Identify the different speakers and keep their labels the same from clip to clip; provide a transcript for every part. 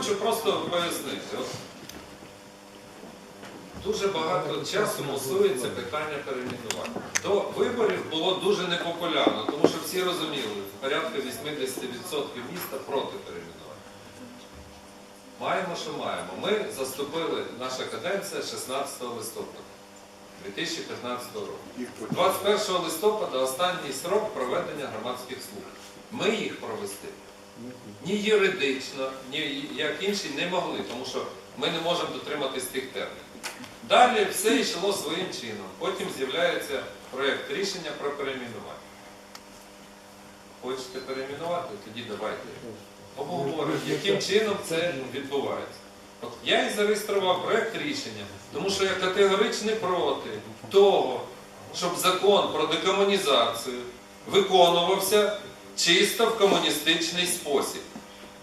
Speaker 1: хочу просто пояснити. От Дуже багато часу мусується питання перейменування. До виборів було дуже непопулярно, тому що всі розуміли, порядка 80% міста проти перейменування. Маємо, що маємо. Ми заступили, наша каденція 16 листопада 2015 року. 21 листопада останній срок проведення громадських слухань. Ми їх провести ні юридично, ні як інші не могли, тому що ми не можемо дотриматись тих термінів. Далі все йшло своїм чином. Потім з'являється проєкт рішення про перейменування. Хочете перейменувати? Тоді давайте обговоримо, яким чином це відбувається. От я і зареєстрував проєкт рішення, тому що я категорично проти того, щоб закон про декомунізацію виконувався чисто в комуністичний спосіб.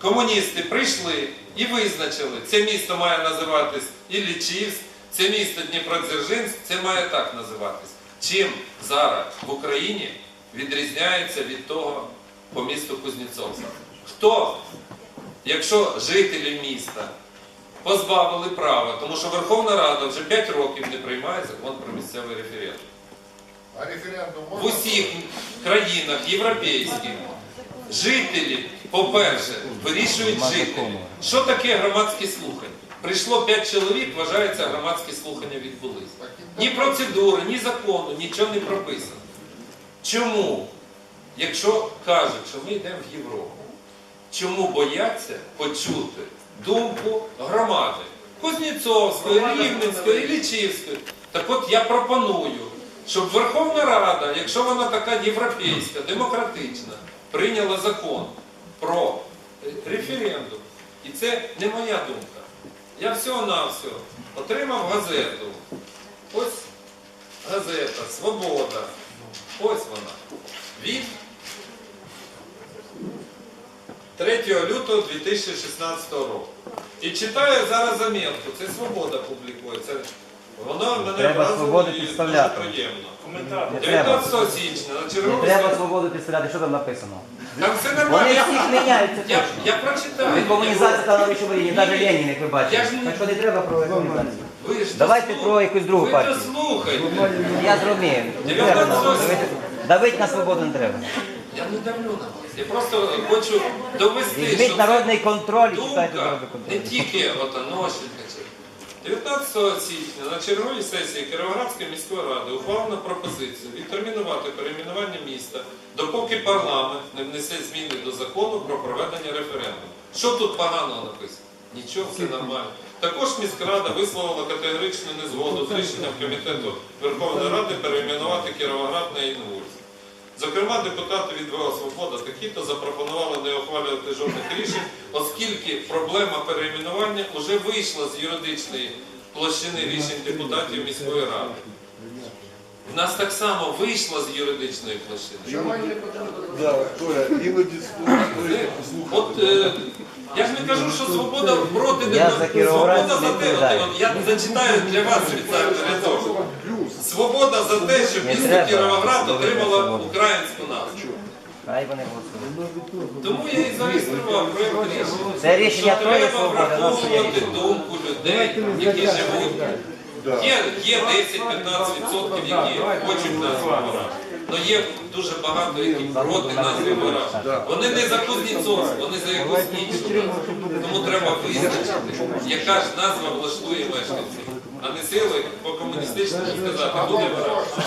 Speaker 1: Комуністи прийшли і визначили, це місто має називатись Іллічівськ, це місто Дніпродзержинськ, це має так називатись. Чим зараз в Україні відрізняється від того по місту Кузнєцовська? Хто, якщо жителі міста позбавили права, тому що Верховна Рада вже 5 років не приймає закон про місцевий референдум. В усіх країнах європейських жителі, по-перше, вирішують жителі. Що таке громадські слухання? Прийшло 5 чоловік, вважається, громадські слухання відбулись. Ні процедури, ні закону, нічого не прописано. Чому, якщо кажуть, що ми йдемо в Європу, чому бояться почути думку громади Кузнєцовської, Рівненської, Іллічівської? Так от я пропоную, щоб Верховна Рада, якщо вона така європейська, демократична, прийняла закон про е, референдум. І це не моя думка. Я всього-навсього отримав газету. Ось газета Свобода. Ось вона. Від 3 лютого 2016 року. І читаю зараз замітку. Це Свобода публікує. Це воно мене
Speaker 2: Треба «Свободу»
Speaker 1: і
Speaker 2: підставляти.
Speaker 1: дуже приємно.
Speaker 2: Не треба.
Speaker 1: 19 січня на
Speaker 2: Не треба свободу підставляти, що там написано.
Speaker 1: Там все
Speaker 2: Вони
Speaker 1: нормально. Я,
Speaker 2: всіх міняються
Speaker 1: я,
Speaker 2: точно.
Speaker 1: я прочитаю.
Speaker 2: Від комунізації стала рівні, навіть Ленін, як ви
Speaker 1: Я
Speaker 2: бачите.
Speaker 1: ж не-
Speaker 2: Так що не треба про комунізацію.
Speaker 1: Ви ж
Speaker 2: Давайте про якусь другу
Speaker 1: ви
Speaker 2: партію.
Speaker 1: дослухайте.
Speaker 2: Я зрозумів. Не треба нам давити. Давить на свободу не треба.
Speaker 1: Я не давлю на вас. Я просто хочу довести, що
Speaker 2: Візьміть
Speaker 1: це
Speaker 2: народний контроль і читайте
Speaker 1: думка
Speaker 2: народний
Speaker 1: не
Speaker 2: контроль.
Speaker 1: тільки от Анощенка. чи- 19 січня на черговій сесії Кіровоградської міської ради ухвалено пропозицію відтермінувати перейменування міста, допоки парламент не внесе зміни до закону про проведення референдуму. Що тут поганого написано? Нічого, все нормально. Також міськрада висловила категоричну незгоду з рішенням комітету Верховної Ради перейменувати Кіровоград на Інвульс. Зокрема, депутати від ВО «Свобода» такі-то запропонували не ухвалювати жодних рішень, оскільки проблема перейменування вже вийшла з юридичної площини рішень депутатів міської ради. В нас так само вийшла з юридичної площини. От е, я ж не кажу, що свобода проти
Speaker 2: Я за
Speaker 1: Свобода за те,
Speaker 2: відповідаю.
Speaker 1: от, от я зачитаю для вас спеціально рядок.
Speaker 3: плюс.
Speaker 1: Свобода за те, щоб
Speaker 2: Не
Speaker 1: місто. Кіровоград отримало українську назву.
Speaker 2: Хай вони голосують.
Speaker 1: Тому я і зареєстрував проєкт рішення.
Speaker 2: Це рішення
Speaker 1: що
Speaker 2: тої
Speaker 1: треба
Speaker 2: свободи, нас
Speaker 1: враховувати думку людей, які живуть. Є, є 10-15%, які хочуть нас вибирати. Але є дуже багато, які проти нас вибирати. Вони не за Кузнєцовськ, вони за якусь іншу назву. Тому треба визначити, яка ж назва влаштує мешканців. А не сили по комуністичному сказати, буде вибирати.